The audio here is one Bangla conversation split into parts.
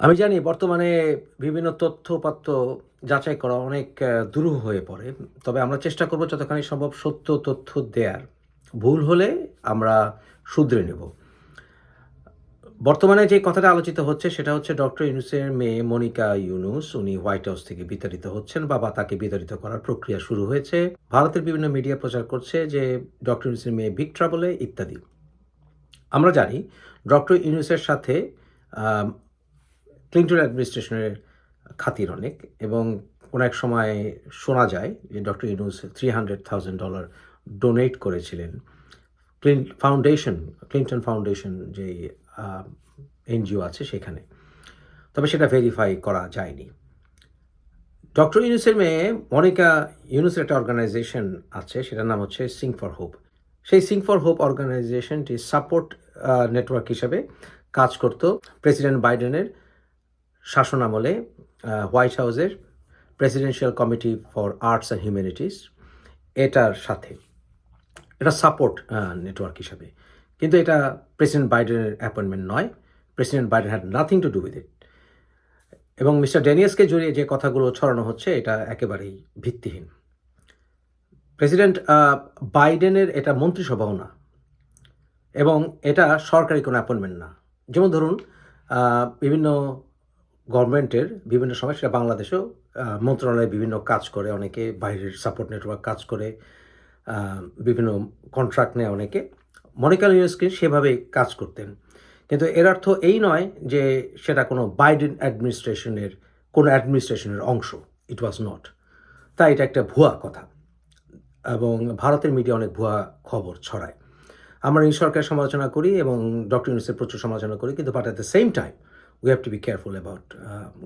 আমি জানি বর্তমানে বিভিন্ন তথ্যপাত্র যাচাই করা অনেক দুরূহ হয়ে পড়ে, তবে আমরা চেষ্টা করব যতখানি সম্ভব সত্য তথ্য দেয়ার। ভুল হলে আমরা শুধরে নেব। বর্তমানে যে কথাটা আলোচিত হচ্ছে সেটা হচ্ছে ডক্টর ইউনুসের মেয়ে মনিকা ইউনুস। উনি হোয়াইট হাউস থেকে বিতাড়িত হচ্ছেন বা তাকে বিতাড়িত করার প্রক্রিয়া শুরু হয়েছে। ভারতের বিভিন্ন মিডিয়া প্রচার করছে যে ডক্টর ইউনুসের মেয়ে বিগ ট্রাবলে ইত্যাদি। আমরা জানি ডক্টর ইউনুসের সাথে ক্লিন্টন অ্যাডমিনিস্ট্রেশনের খাতির অনেক এবং কোনো এক সময় শোনা যায় যে doctor Yunus three hundred thousand dollar donate করেছিলেন। ক্লিন ফাউন্ডেশন ক্লিন্টন ফাউন্ডেশন যে এনজিও আছে সেখানে। তবে সেটা ভেরিফাই করা যায়নি। ডক্টর ইউনুসের মেয়ে মনিকা ইউনুসের একটা অর্গানাইজেশন আছে, সেটার নাম হচ্ছে সিং ফর হোপ সেই সিং ফর হোপ অর্গানাইজেশনটি সাপোর্ট নেটওয়ার্ক হিসাবে কাজ করত। প্রেসিডেন্ট বাইডেনের শাসনামলে হোয়াইট হাউসের presidential committee for arts and humanities এটার সাথে, এটা সাপোর্ট নেটওয়ার্ক হিসাবে। কিন্তু এটা প্রেসিডেন্ট বাইডেনের অ্যাপয়েন্টমেন্ট নয়। President Biden had nothing to do with it এবং মিস্টার ড্যানিয়াসকে জড়িয়ে যে কথাগুলো ছড়ানো হচ্ছে, এটা একেবারেই ভিত্তিহীন। প্রেসিডেন্ট বাইডেনের এটা মন্ত্রিসভাও না। এবং এটা সরকারি কোনো অ্যাপয়েন্টমেন্ট না। যেমন ধরুন বিভিন্ন গভর্নমেন্টের বিভিন্ন সময় সেটা বাংলাদেশেও মন্ত্রণালয়ে বিভিন্ন কাজ করে, অনেকে বাইরের সাপোর্ট নেটওয়ার্ক কাজ করে বিভিন্ন কন্ট্রাক্ট নেয় অনেকে। মনিকাল ইউএসকে সেভাবে কাজ করতেন। কিন্তু এর অর্থ এই নয় যে সেটা কোনো বাইডেন অ্যাডমিনিস্ট্রেশনের কোনো অ্যাডমিনিস্ট্রেশনের অংশ। ইট ওয়াজ নট তাই এটা একটা ভুয়া কথা। এবং ভারতের মিডিয়া অনেক ভুয়া খবর ছড়ায়। আমরা এই সরকার সমালোচনা করি এবং ডক্টর ইউনুসের প্রচুর সমালোচনা করি, কিন্তু but at the same time we have to be careful about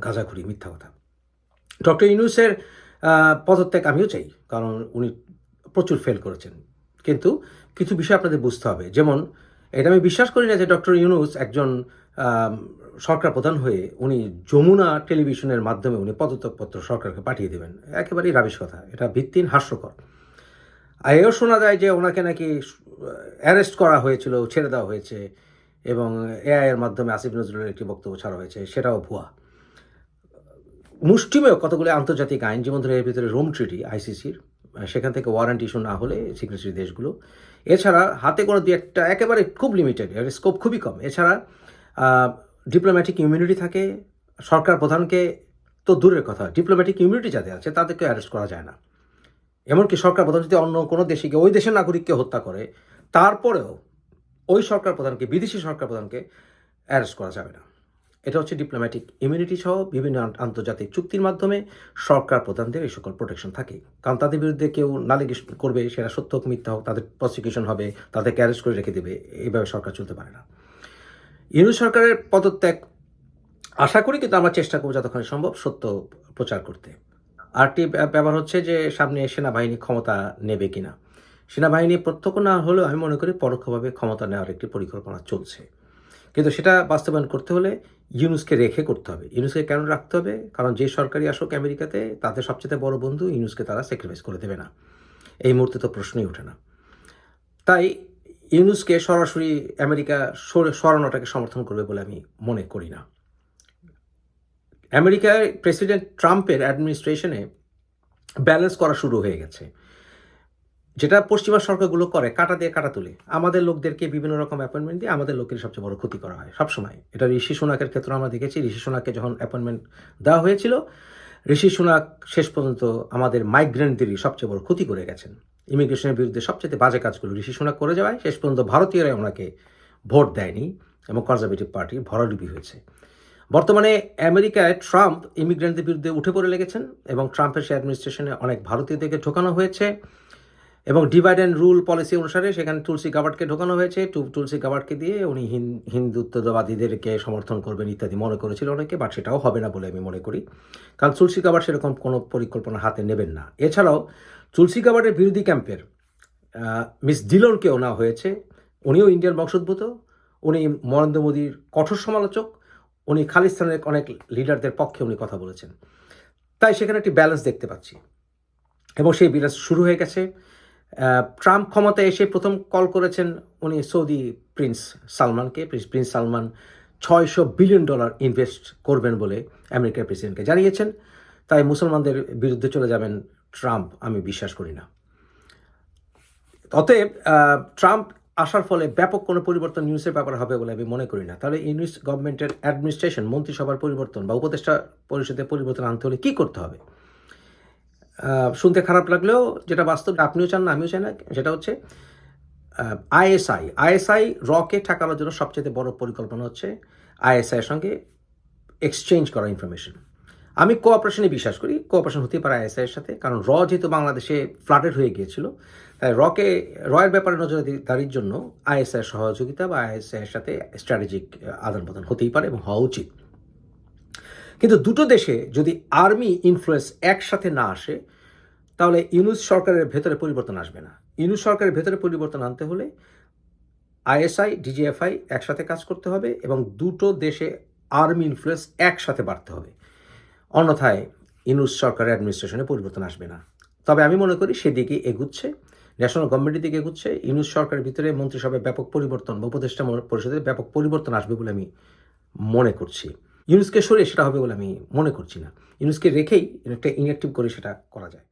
গাঁজাখুরি মিথ্যা কথা। ডক্টর ইউনুসের পদত্যাগ আমিও চাই, কারণ উনি প্রচুর ফেল করেছেন। কিন্তু কিছু বিষয় আপনাদের বুঝতে হবে। যেমন, এটা আমি বিশ্বাস করি না যে ডক্টর ইউনুস একজন সরকার প্রধান হয়ে উনি যমুনা টেলিভিশনের মাধ্যমে উনি পদত্যাগপত্র সরকারকে পাঠিয়ে দেবেন। একেবারেই রাবিশ কথা। এটা ভিত্তিহীন, হাস্যকর। আর এও শোনা যায় যে ওনাকে নাকি অ্যারেস্ট করা হয়েছিল, ছেড়ে দেওয়া হয়েছে। এবং এআই এর মাধ্যমে আসিফ নজরুলের একটি বক্তব্য ছাড়া হয়েছে, সেটাও ভুয়া। মুষ্টিমেয় কতগুলি আন্তর্জাতিক আইন, যেমন ধরে এর ভিতরে রোম ট্রিটি আইসিসির সেখান থেকে ওয়ারেন্ট ইস্যু না হলে সিক্রেটারি দেশগুলো। এছাড়া হাতে কোনো দু একটা একেবারে খুব লিমিটেড এর স্কোপ খুবই কম। এছাড়া ডিপ্লোম্যাটিক ইমিউনিটি থাকে, সরকার প্রধানকে তো দূরের কথা ডিপ্লোম্যাটিক ইমিউনিটি যাদের আছে তাদেরকে অ্যারেস্ট করা যায় না। এমনকি সরকার প্রধান যদি অন্য কোনো দেশে গিয়ে, ওই দেশের নাগরিককে হত্যা করে, তারপরেও ওই সরকার প্রধানকে, বিদেশি সরকার প্রধানকে অ্যারেস্ট করা যাবে না। এটা হচ্ছে ডিপ্লোম্যাটিক ইমিউনিটি সহ বিভিন্ন আন্তর্জাতিক চুক্তির মাধ্যমে সরকার প্রধানদের এই সকল প্রোটেকশন থাকে। কারণ তাদের বিরুদ্ধে কেউ নালিশ করবে, সেটা সত্য হোক, মিথ্যা হোক, তাদের প্রসিকিউশন হবে, তাদেরকে অ্যারেস্ট করে রেখে দেবে এইভাবে সরকার চলতে পারে না। ইউনুস সরকারের পদত্যাগ, আশা করি কিন্তু আমরা চেষ্টা করব যতক্ষণ সম্ভব সত্য প্রচার করতে। আরটি ব্যা- ব্যাপার হচ্ছে যে সামনে সেনাবাহিনী ক্ষমতা নেবে কিনা। সেনাবাহিনী প্রত্যক্ষ না হলেও আমি মনে করি পরোক্ষভাবে ক্ষমতা নেওয়ার একটি পরিকল্পনা চলছে। কিন্তু সেটা বাস্তবায়ন করতে হলে ইউনুসকে রেখে করতে হবে। ইউনুসকে কেন রাখতে হবে? কারণ যে সরকারি আসুক আমেরিকাতে, তাদের সবচেয়ে বড় বন্ধু ইউনুসকে তারা স্যাক্রিফাইস করে দেবে না। এই মুহূর্তে তো প্রশ্নই ওঠে না। তাই ইউনুসকে সরাসরি আমেরিকা সর- সরানোটাকে সমর্থন করবে বলে আমি মনে করি না। আমেরিকায় প্রেসিডেন্ট ট্রাম্পের অ্যাডমিনিস্ট্রেশনে ব্যালেন্স করা শুরু হয়ে গেছে। যেটা পশ্চিমা সরকারগুলো করে, কাটা দিয়ে কাটা তুলে। আমাদের লোকদেরকে বিভিন্ন রকম অ্যাপয়েন্টমেন্ট দিয়ে আমাদের লোকের সবচেয়ে বড় ক্ষতি করা হয়, সবসময়। এটা ঋষি সোনাকের ক্ষেত্রে আমরা দেখেছি। ঋষি সোনাককে যখন অ্যাপয়েন্টমেন্ট দেওয়া হয়েছিল, ঋষি সোনাক শেষ পর্যন্ত আমাদের মাইগ্রেন্টদেরই সবচেয়ে বড় ক্ষতি করে গেছেন। ইমিগ্রেশনের বিরুদ্ধে সবচেয়ে বাজে কাজগুলো ঋষি সোনাক করে যাওয়ায়, শেষ পর্যন্ত ভারতীয়রাই ওনাকে ভোট দেয়নি এবং কনজারভেটিভ পার্টি ভরাডুবি হয়েছে। বর্তমানে আমেরিকায় ট্রাম্প ইমিগ্রেন্টদের বিরুদ্ধে উঠে পড়ে লেগেছেন এবং ট্রাম্পের সে অ্যাডমিনিস্ট্রেশনে অনেক ভারতীয়দেরকে ঢোকানো হয়েছে। এবং ডিভাইড অ্যান্ড রুল পলিসি অনুসারে সেখানে তুলসী গাবার্ডকে ঢোকানো হয়েছে। তুলসী গাবার্ডকে দিয়ে উনি হিন- হিন্দুত্ববাদীদেরকে সমর্থন করবেন ইত্যাদি মনে করেছিল অনেকে, বাট সেটাও হবে না বলে আমি মনে করি। কারণ তুলসী গাবার্ড সেরকম কোনো পরিকল্পনা হাতে নেবেন না। এছাড়াও তুলসী গাবার্ডের বিরোধী ক্যাম্পের মিস ডিলনকেও নেওয়া হয়েছে। উনিও ইন্ডিয়ান বংশোদ্ভূত। উনি নরেন্দ্র মোদীর কঠোর সমালোচক। উনি খালিস্তানের অনেক লিডারদের পক্ষে উনি কথা বলেছেন। তাই সেখানে একটি ব্যালেন্স দেখতে পাচ্ছি। এবং সেই ব্যালেন্স শুরু হয়ে গেছে। ট্রাম্প ক্ষমতায় এসে প্রথম কল করেছেন উনি সৌদি প্রিন্স সালমানকে। প্রিন্স সালমান ছয়শো বিলিয়ন ডলার ইনভেস্ট করবেন বলে আমেরিকার প্রেসিডেন্টকে জানিয়েছেন। তাই মুসলমানদের বিরুদ্ধে চলে যাবেন ট্রাম্প, আমি বিশ্বাস করি না। অতএব ট্রাম্প আসার ফলে ব্যাপক কোনো পরিবর্তন নিউজের ব্যাপার হবে বলে আমি মনে করি না। তাহলে ইউনিস গভর্নমেন্টের অ্যাডমিনিস্ট্রেশন, মন্ত্রিসভার পরিবর্তন বা উপদেষ্টা পরিষদের পরিবর্তন আনতে হলে কী করতে হবে? শুনতে খারাপ লাগলেও যেটা বাস্তব, আপনিও চান না, আমিও চাই না, সেটা হচ্ছে আইএসআই। আইএসআই রকে ঠেকানোর জন্য সবচেয়ে বড় পরিকল্পনা হচ্ছে আইএসআই এর সঙ্গে এক্সচেঞ্জ করা ইনফরমেশন আমি কোঅপারেশনে বিশ্বাস করি কোঅপারেশন হতে পারে আইএসআই এর সাথে, কারণ র যেহেতু বাংলাদেশে ফ্লাডেড হয়ে গিয়েছিল, তাই রকে, রয়ের ব্যাপারে নজরদারির জন্য আইএসআই সহযোগিতা বা আইএসআই এর সাথে স্ট্র্যাটেজিক আদান প্রদান হতেই পারে এবং হওয়া উচিত। কিন্তু দুটো দেশে যদি আর্মি ইনফ্লুয়েন্স একসাথে না আসে, তাহলে ইউনুস সরকারের ভেতরে পরিবর্তন আসবে না। ইউনুস সরকারের ভেতরে পরিবর্তন আনতে হলে আইএসআই, ডিজিএফআই একসাথে কাজ করতে হবে এবং দুটো দেশে আর্মি ইনফ্লুয়েন্স একসাথে বাড়তে হবে। অন্যথায় ইউনুস সরকারের অ্যাডমিনিস্ট্রেশনে পরিবর্তন আসবে না। তবে আমি মনে করি সেদিকে এগুচ্ছে ন্যাশনাল গভর্নমেন্টের দিকে এগুচ্ছে। ইউনুস সরকারের ভিতরে মন্ত্রিসভায় ব্যাপক পরিবর্তন বা উপদেষ্টা পরিষদে ব্যাপক পরিবর্তন আসবে বলে আমি মনে করছি। ইউনুসকে সরে সেটা হবে বলে আমি মনে করছি না। ইউনুসকে রেখেই একটা ইনঅ্যাক্টিভ করে সেটা করা যায়।